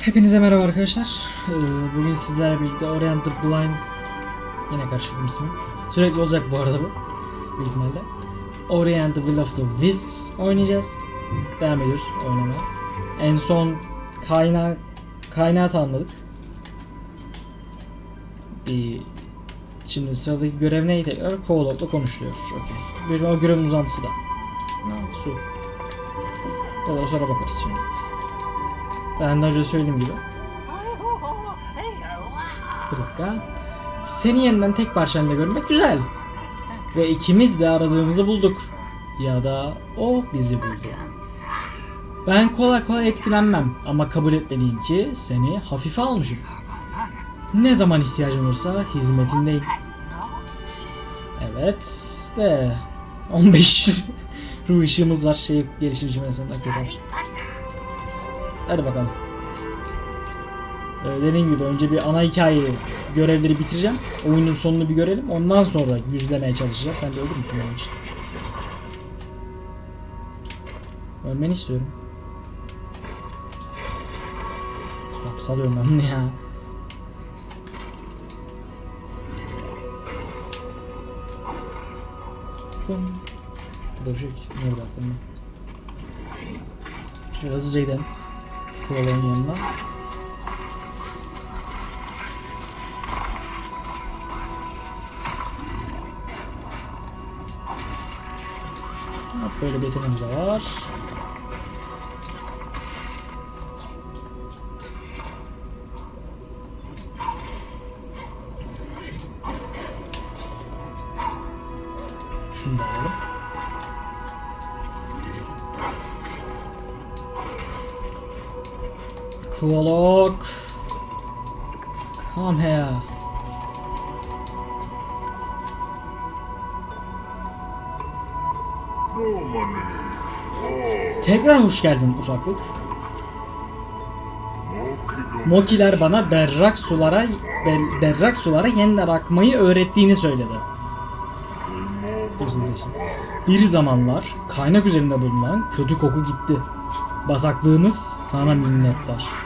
Hepinize merhaba arkadaşlar. Ee, Bugün sizlerle birlikte Orient the Blind yine karıştırdım ismi. Sürekli olacak bu arada bu. Büyük ihtimalle. Orient the Will of the Wisps oynayacağız. Devam ediyoruz oynamaya. En son kaynağı kaynağı tamamladık. Şimdi sıradaki görev neydi tekrar? Kovalok'la konuşuluyor. Okey. Bir o görevin uzantısı da. Su. Tabii sonra bakarız şimdi. Ben daha önce söylediğim gibi. Bir dakika. Seni yeniden tek parçayla görmek güzel. Ve ikimiz de aradığımızı bulduk. Ya da o bizi buldu. Ben kolay kolay etkilenmem ama kabul etmeliyim ki seni hafife almışım. Ne zaman ihtiyacın olursa hizmetindeyim. Evet de 15 ruh ışığımız var şey geliştirici mesela hakikaten. Hadi bakalım. Ee, dediğim gibi önce bir ana hikayeyi görevleri bitireceğim. Oyunun sonunu bir görelim. Ondan sonra yüzlemeye çalışacağım. Sen de ölür müsün benim için? Ölmeni istiyorum. Bak salıyorum ben bunu ya. Tım. Burada bir şey yok. Niye burada aklımda? Şöyle hızlıca gidelim. Kovaların yanına. Böyle yeteneğimiz de var. Şunu da alalım. Kovalok. Come here. Tekrar hoş geldin ufaklık. Mokiler bana berrak sulara ber- berrak sulara yeniden akmayı öğrettiğini söyledi. Bir zamanlar kaynak üzerinde bulunan kötü koku gitti. Bataklığımız sana minnettar.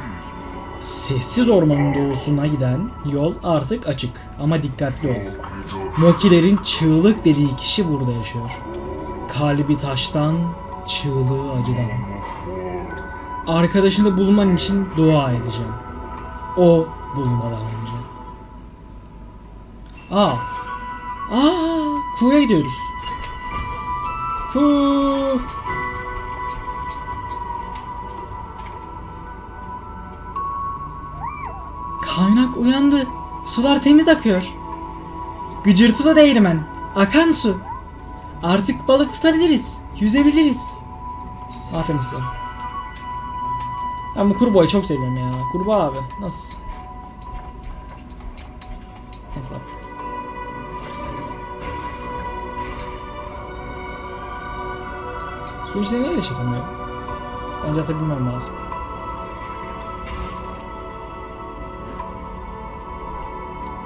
Sessiz ormanın doğusuna giden yol artık açık ama dikkatli ol. Mokilerin çığlık dediği kişi burada yaşıyor. Kalbi taştan, çığlığı acıdan. Arkadaşını bulman için dua edeceğim. O bulmadan önce. Aa. Aa, Ku'ya gidiyoruz. Ku. Kaynak uyandı. Sular temiz akıyor. Gıcırtılı değirmen. Akan su. Artık balık tutabiliriz. Yüzebiliriz. Aferin size. Ben bu kurbağayı çok seviyorum ya. Kurbağa abi. Nasıl? Abi. Su içine neyle çatamıyor? Bence atabilmem lazım.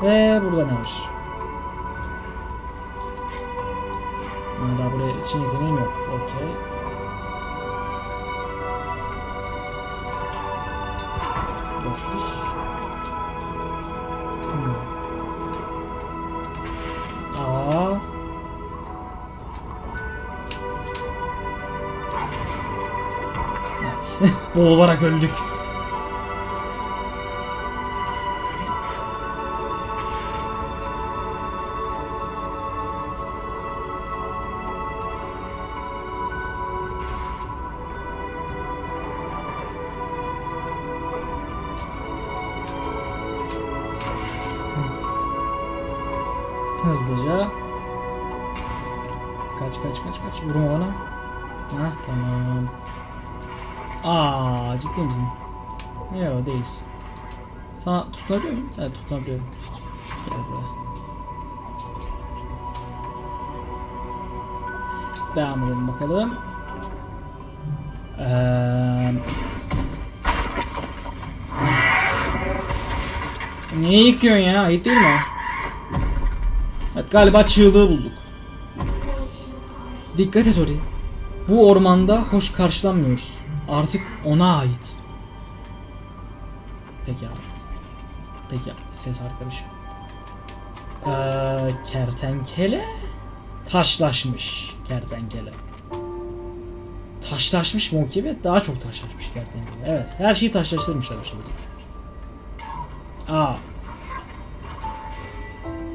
Ve burada ne var? Ha, daha buraya için yeteneğim yok. Okey. Görüşürüz. Hmm. Aa. Evet. Boğularak öldük. Tutunabiliyorum. Gel. Devam edelim bakalım. Eee... Niye yıkıyorsun ya? Ayıp değil mi? Evet galiba çığlığı bulduk. Dikkat et Ori. Bu ormanda hoş karşılanmıyoruz. Artık ona ait. Peki abi. Peki abi. Ses arkadaşım. Ee, kertenkele taşlaşmış kertenkele. Taşlaşmış gibi? Daha çok taşlaşmış kertenkele. Evet. Her şeyi taşlaştırmışlar şekilde. Aa.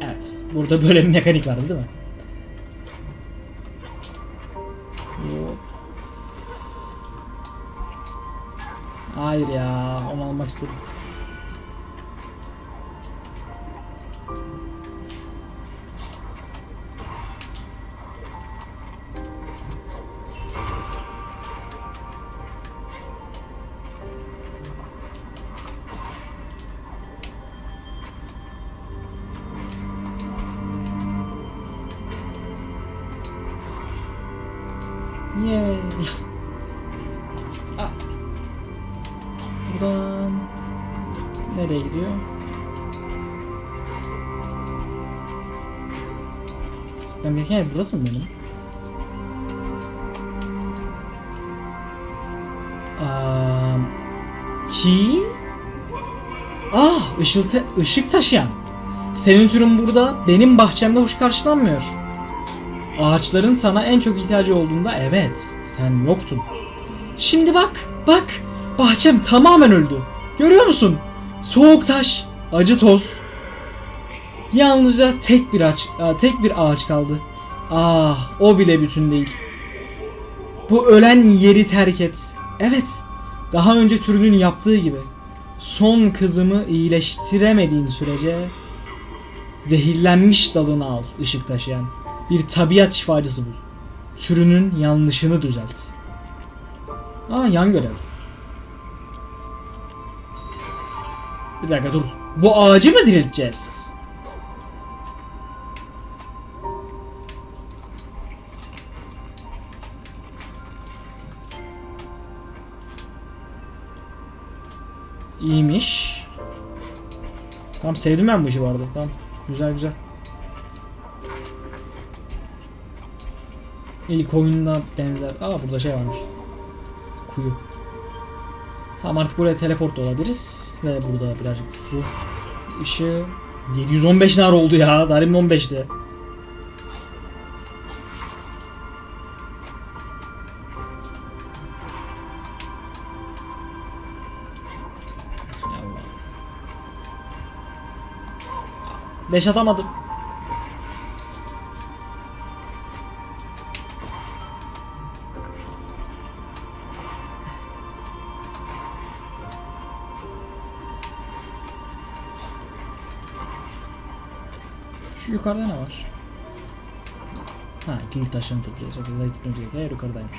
Evet. Burada böyle bir mekanik vardı değil mi? Hayır ya. Onu almak istedim. Burası mı benim? Ki? Ah, ışıltı, ışık taşıyan. Senin türün burada benim bahçemde hoş karşılanmıyor. Ağaçların sana en çok ihtiyacı olduğunda evet, sen yoktun. Şimdi bak, bak, bahçem tamamen öldü. Görüyor musun? Soğuk taş, acı toz. Yalnızca tek bir ağaç, tek bir ağaç kaldı. Ah, o bile bütün değil. Bu ölen yeri terk et. Evet, daha önce türünün yaptığı gibi. Son kızımı iyileştiremediğin sürece zehirlenmiş dalını al ışık taşıyan. Bir tabiat şifacısı bul. Türünün yanlışını düzelt. Aa yan görev. Bir dakika dur. Bu ağacı mı dirilteceğiz? İyiymiş. Tamam sevdim ben bu işi bu arada. Tamam. Güzel güzel. İlk oyununa benzer. Aa burada şey varmış. Kuyu. Tamam artık buraya teleport olabiliriz. Ve burada birazcık ruh ışığı. 715 nar oldu ya. Demin 15'ti. Beş atamadım. Şu yukarıda ne var? Ha kilit taşını toplayacağız. O kadar gitmemiz gerekiyor. Yukarıdaymış.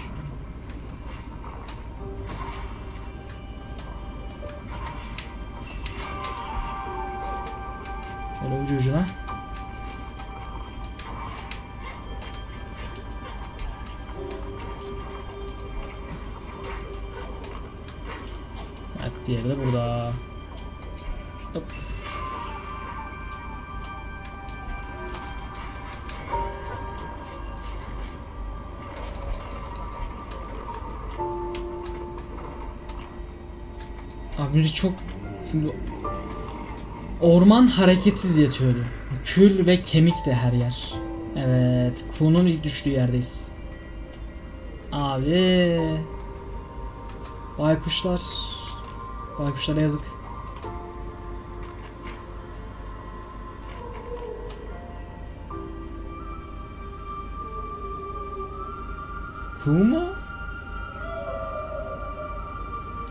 Şöyle ucu ucuna. Bak diğeri de burada. Hop. Abi müzik çok... Şimdi... Orman hareketsiz yatıyordu. Kül ve kemik de her yer. Evet, Ku'nun ilk düştüğü yerdeyiz. Abi. Baykuşlar. Baykuşlara yazık. Ku mu?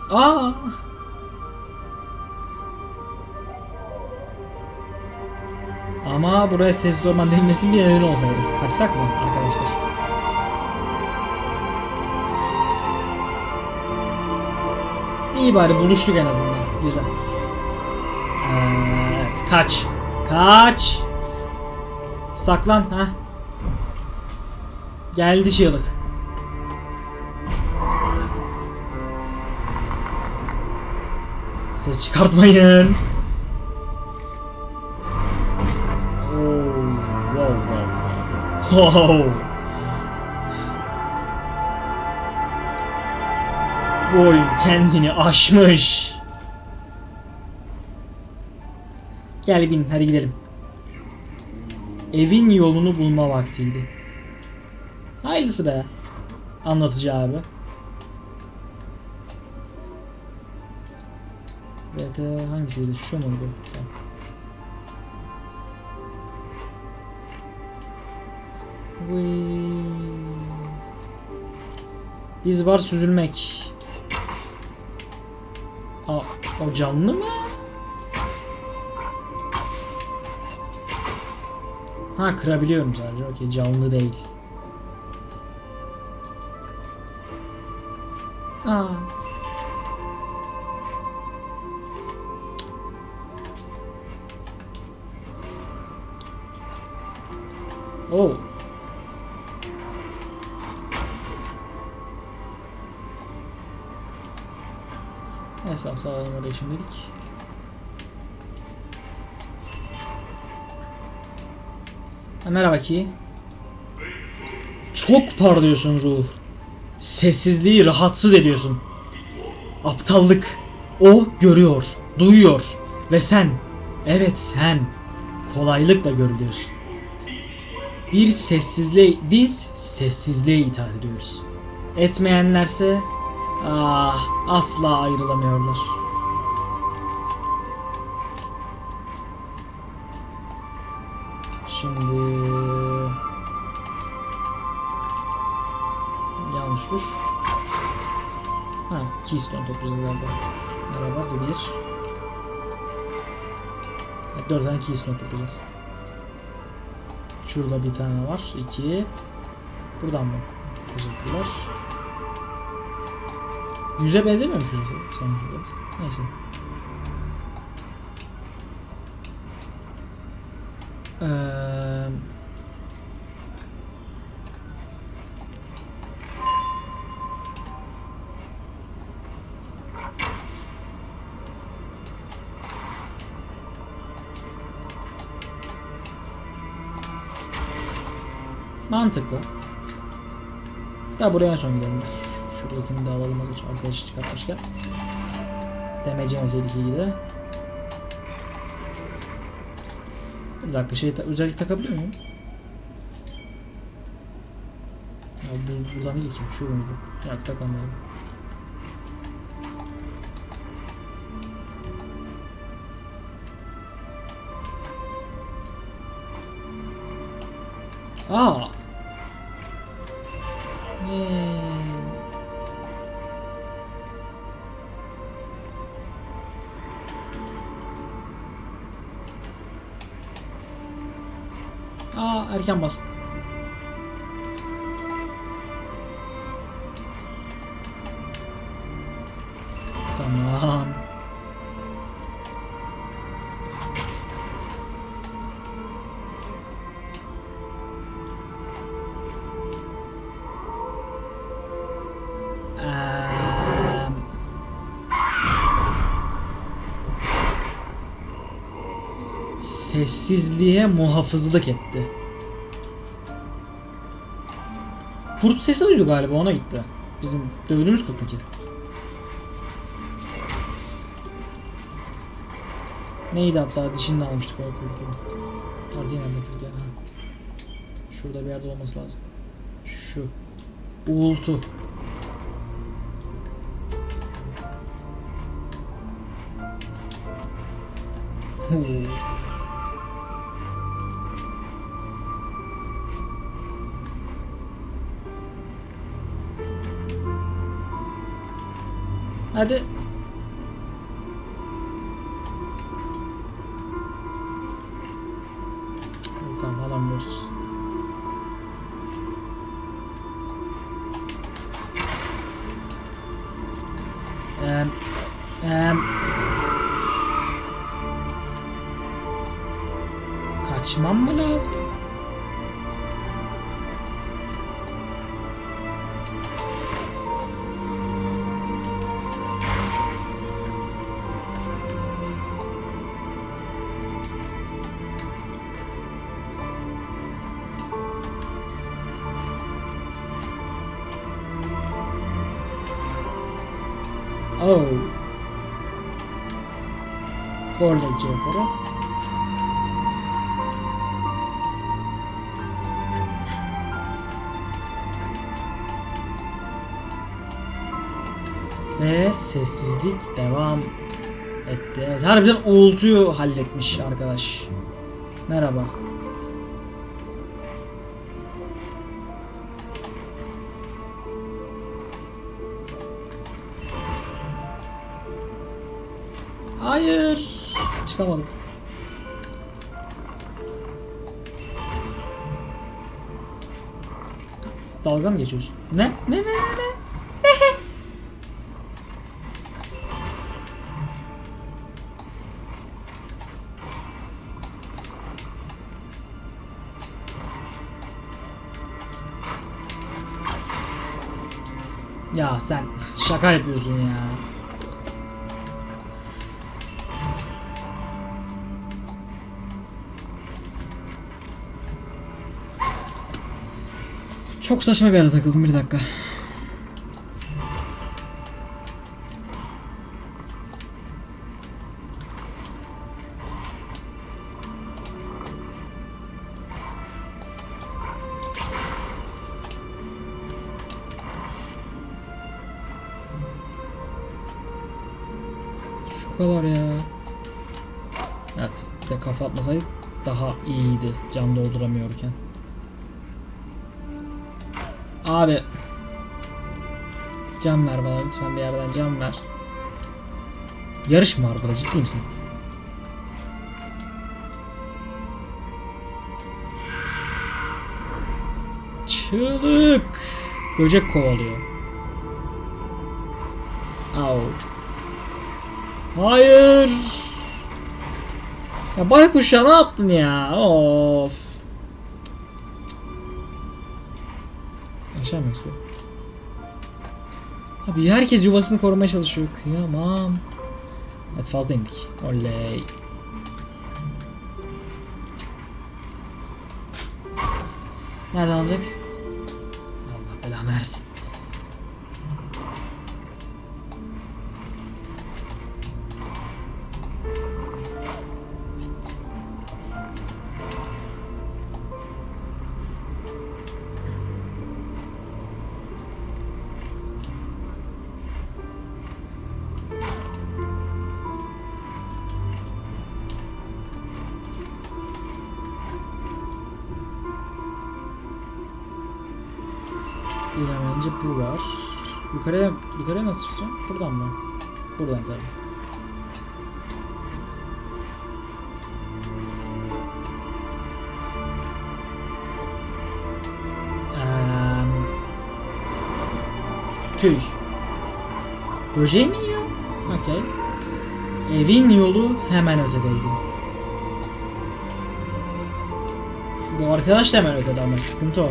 Aa. Ama buraya sessiz orman denilmesinin bir nedeni olsaydı. Kaçsak mı arkadaşlar? İyi bari buluştuk en azından. Güzel. Evet. Kaç. Kaç. Saklan. ha. Geldi çığlık. Ses çıkartmayın. Wow. Bu kendini aşmış. Gel bin hadi gidelim. Evin yolunu bulma vaktiydi. Hayırlısı be. Anlatıcı abi. VT hangisiydi? Şu muydu? Tamam. Biz var süzülmek. Aa, o canlı mı? Ha kırabiliyorum sadece. Okey canlı değil. Aa. Oh. Neyse sağlayalım orayı şimdilik. Ha, merhaba ki. Çok parlıyorsun ruh. Sessizliği rahatsız ediyorsun. Aptallık. O görüyor, duyuyor ve sen, evet sen kolaylıkla görülüyorsun. Bir sessizliğe, biz sessizliğe itaat ediyoruz. Etmeyenlerse ah asla ayrılamıyorlar. Şimdi yanlış. Ha, Keystone toplayacağız herhalde. Merhaba, bu bir. Dört tane Keystone toplayacağız. Şurada bir tane var. iki. Buradan mı? Teşekkürler. Yüze benzemiyor mu şurası? Sonuçta. Neyse. Eee... Mantıklı. Ya buraya son gidelim. Şuradakini de alalım hazır arkadaşı çıkartmışken. Demece özellik iyi de. Bir dakika şey ta- özellik takabilir miyim? Ya bu buradan değil ki. Şu muydu? Yok takamıyorum. Aa. Hmm. Erken bastım. Tamam. Sessizliğe muhafızlık etti. Kurt sesi duydu galiba ona gitti. Bizim dövdüğümüz kurt mu ki? Neydi hatta dişini almıştık o kurtu. Hadi nerede kurt ya? Şurada bir yerde olması lazım. Şu. Uğultu. Huu. Hadi. Wow. Oradan şey. Ve sessizlik devam etti. Evet, harbiden uğultuyu halletmiş arkadaş. Merhaba. Hayır. Çıkamadım. Dalga mı geçiyorsun? Ne? Ne ne ne ne? Ya sen şaka yapıyorsun ya. Çok saçma bir yere takıldım bir dakika. Şu kadar ya. Evet. Bir de kafa atmasaydık daha iyiydi cam dolduramıyorken. Abi. Cam ver bana lütfen bir yerden cam ver. Yarış mı var burada ciddi misin? Çığlık. Böcek kovalıyor. Au. Hayır. Ya baykuş ya ne yaptın ya? Of. Mı istiyor? Abi herkes yuvasını korumaya çalışıyor. Kıyamam. Hadi fazla indik. Oley. Nereden alacak? Allah belanı versin. Buradan mı? Buradan tabii. Eee, Tüy. Böceği mi yiyor? Okey. Evin yolu hemen ötedeydi. Bu arkadaş da hemen ötede ama sıkıntı o.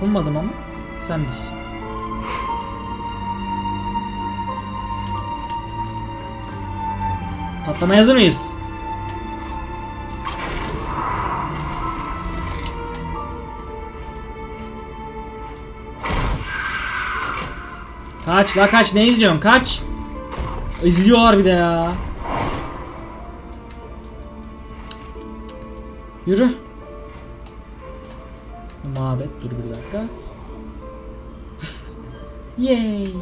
Dokunmadım ama? Sen bilirsin. Patlamaya hazır mıyız? Kaç la kaç ne izliyorsun? Kaç? İzliyorlar bir de ya. Yürü Yay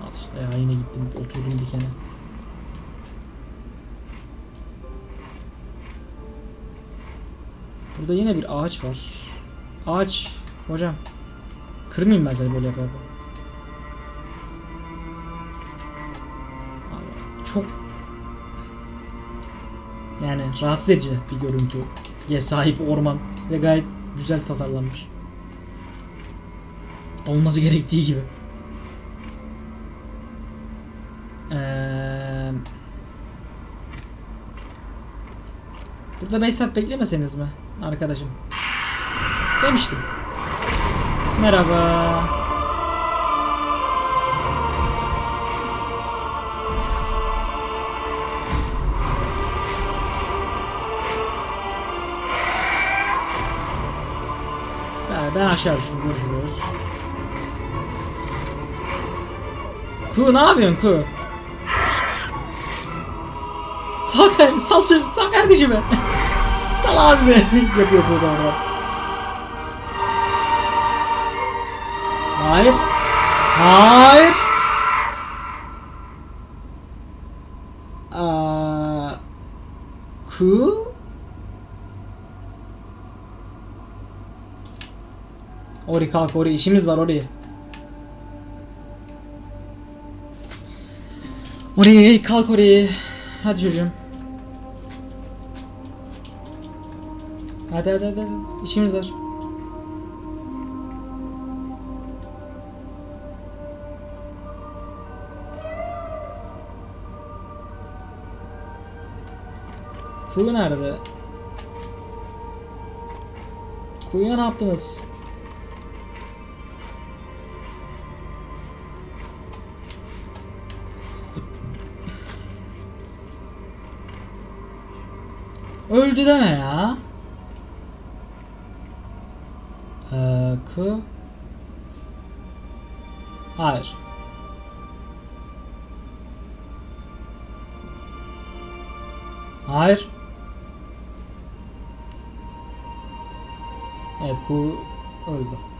Al işte ya yine gittim oturdum dikene Burada yine bir ağaç var. Ağaç. Hocam. Kırmayayım ben seni böyle yapa yapa. Abi, Çok yani rahatsız edici bir görüntüye sahip orman ve gayet güzel tasarlanmış. Olması gerektiği gibi. Eee Burada 5 saat beklemeseniz mi arkadaşım? Demiştim. Merhaba. Ben, aşağı düştüm. Görüşürüz. Ku ne yapıyorsun Ku? Sal, sal, sal kardeşimi. sal abi. Yapıyor Ku da orada. Hayır. Hayır. Aa, Ku? Ori kalk Ori işimiz var Ori. Ori kalk Ori. Hadi çocuğum. Hadi hadi hadi, hadi. işimiz var. Kuyu nerede? Kuyuya ne yaptınız? Öldü deme ya. Ee. Hayır. Hayır. Evet ku öldü.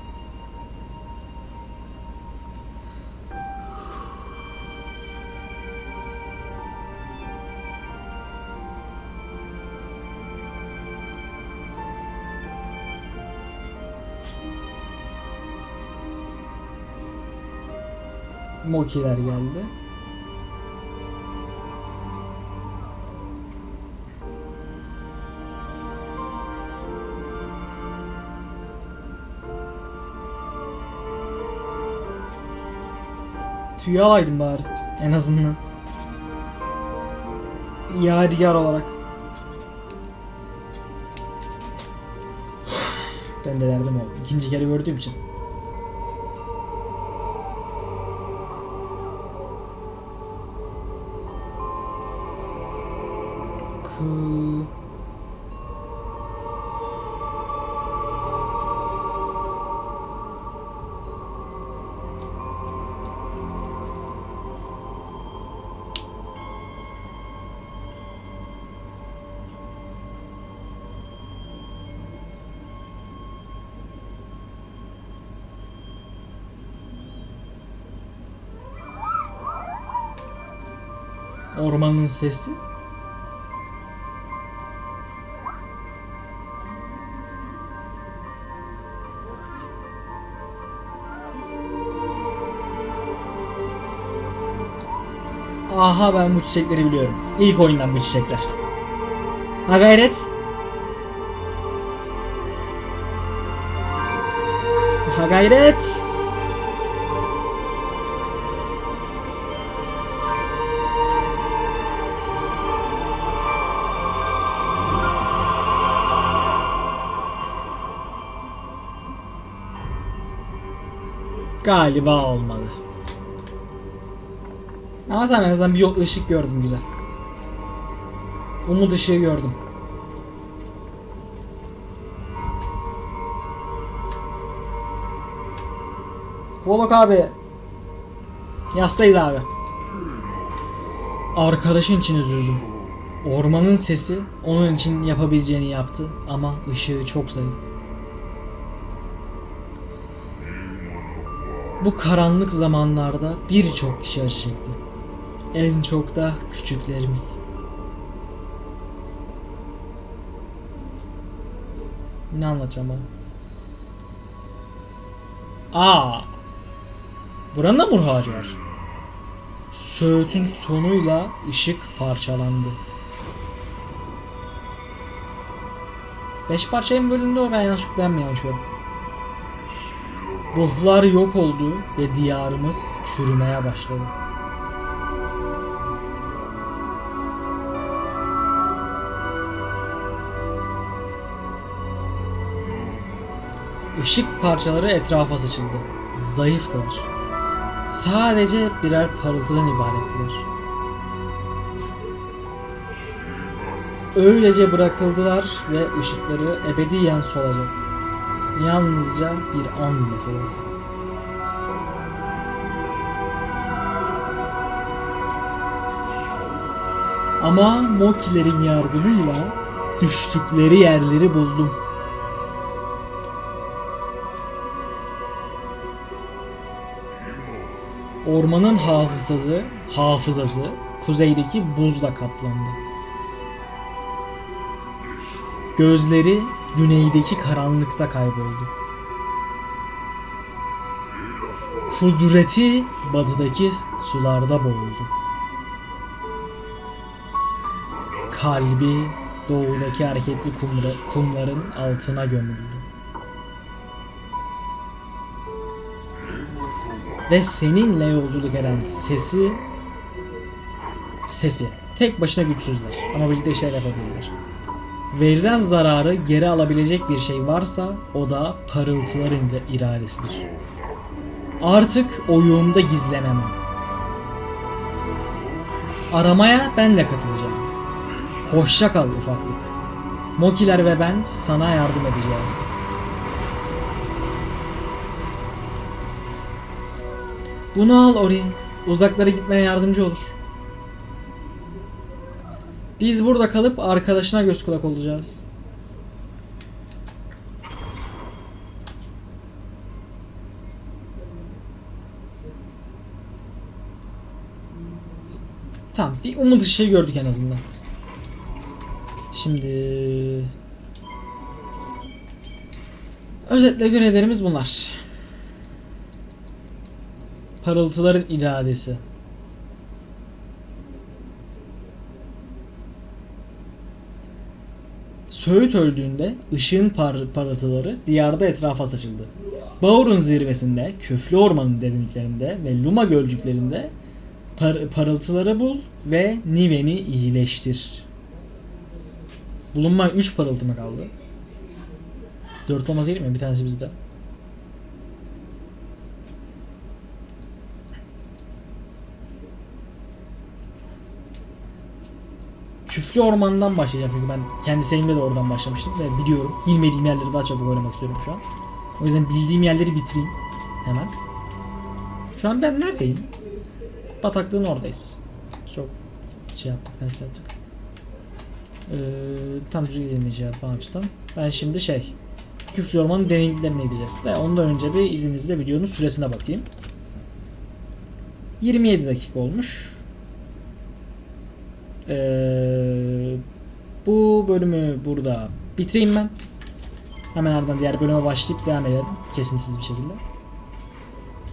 Mokiler geldi. Tüyü alaydım bari. En azından. Yadigar olarak. Ben de derdim o. İkinci kere gördüğüm için. Ormanın sesi. Aha ben bu çiçekleri biliyorum. İlk oyundan bu çiçekler. Ha gayret. Ha gayret. Galiba olmadı. Ama tamam en azından bir ışık gördüm güzel. Umut ışığı gördüm. Volok abi. Yastayız abi. Arkadaşın için üzüldüm. Ormanın sesi onun için yapabileceğini yaptı ama ışığı çok zayıf. Bu karanlık zamanlarda birçok kişi acı çekti. En çok da küçüklerimiz. Ne anlatacağım bana? Aa! Buranın da mur ağacı var. Söğütün sonuyla ışık parçalandı. Beş parçaya mı bölündü o ben yanlış ben mi? Ruhlar yok oldu ve diyarımız çürümeye başladı. Işık parçaları etrafa saçıldı. Zayıftılar. Sadece birer parıltıdan ibarettiler. Öylece bırakıldılar ve ışıkları ebediyen solacak yalnızca bir an meselesi. Ama Mokilerin yardımıyla düştükleri yerleri buldum. Ormanın hafızası, hafızası kuzeydeki buzla kaplandı. Gözleri güneydeki karanlıkta kayboldu. Kudreti batıdaki sularda boğuldu. Kalbi doğudaki hareketli kumra- kumların altına gömüldü. Ve seninle yolculuk eden sesi sesi tek başına güçsüzler ama birlikte işler yapabilirler. Verilen zararı geri alabilecek bir şey varsa o da parıltıların iradesidir. Artık oyuğumda gizlenemem. Aramaya ben de katılacağım. Hoşça kal ufaklık. Mokiler ve ben sana yardım edeceğiz. Bunu al Ori. Uzaklara gitmeye yardımcı olur. Biz burada kalıp arkadaşına göz kulak olacağız. Tamam bir umut ışığı gördük en azından. Şimdi özetle görevlerimiz bunlar. Parıltıların iradesi. Söğüt öldüğünde ışığın par parıltıları diyarda etrafa saçıldı. Baur'un zirvesinde, Küflü Orman'ın derinliklerinde ve Luma gölcüklerinde par parıltıları bul ve Niven'i iyileştir. Bulunma 3 parıltı mı kaldı? 4 olmaz değil mi? Bir tanesi bizde. Küflü Orman'dan başlayacağım çünkü ben kendi serimde de oradan başlamıştım ve biliyorum. Bilmediğim yerleri daha çabuk oynamak istiyorum şu an. O yüzden bildiğim yerleri bitireyim hemen. Şu an ben neredeyim? Bataklığın oradayız. Çok şey yaptık, ters yaptık. Ee, tam düzgün dinleyeceğim falan fistan. Ben şimdi şey, Küflü Orman'ın derinliklerine gideceğiz. Ve ondan önce bir izninizle videonun süresine bakayım. 27 dakika olmuş. Ee, bu bölümü burada bitireyim ben. Hemen ardından diğer bölüme başlayıp devam edelim. Kesintisiz bir şekilde.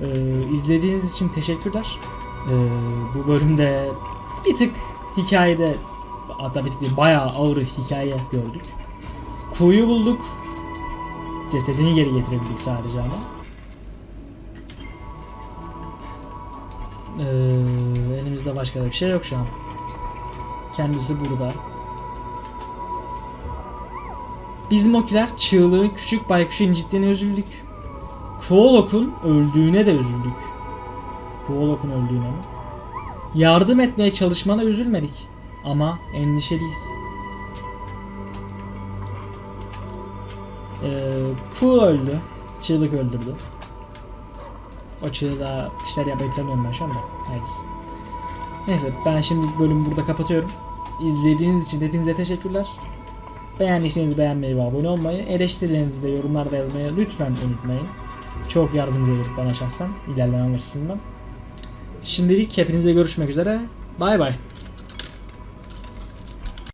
Ee, izlediğiniz için teşekkürler. Ee, bu bölümde bir tık hikayede hatta bir tık değil, bayağı ağır hikaye gördük. Kuyu bulduk. Cesedini geri getirebildik sadece ama. Ee, elimizde başka bir şey yok şu an. Kendisi burada. Biz Mokiler çığlığın küçük baykuşu incittiğine üzüldük. Kuolok'un öldüğüne de üzüldük. Kuolok'un öldüğüne mi? Yardım etmeye çalışmana üzülmedik. Ama endişeliyiz. Ee, Ku öldü. Çığlık öldürdü. O çığlığa işler yapmayı planlıyorum ben şu anda. Neyse. Neyse ben şimdi bölümü burada kapatıyorum. İzlediğiniz için hepinize teşekkürler. Beğendiyseniz beğenmeyi ve abone olmayı, eleştirilerinizi de yorumlarda yazmayı lütfen unutmayın. Çok yardımcı olur bana şahsen ilerleyen açısından. Şimdilik hepinize görüşmek üzere. Bay bay.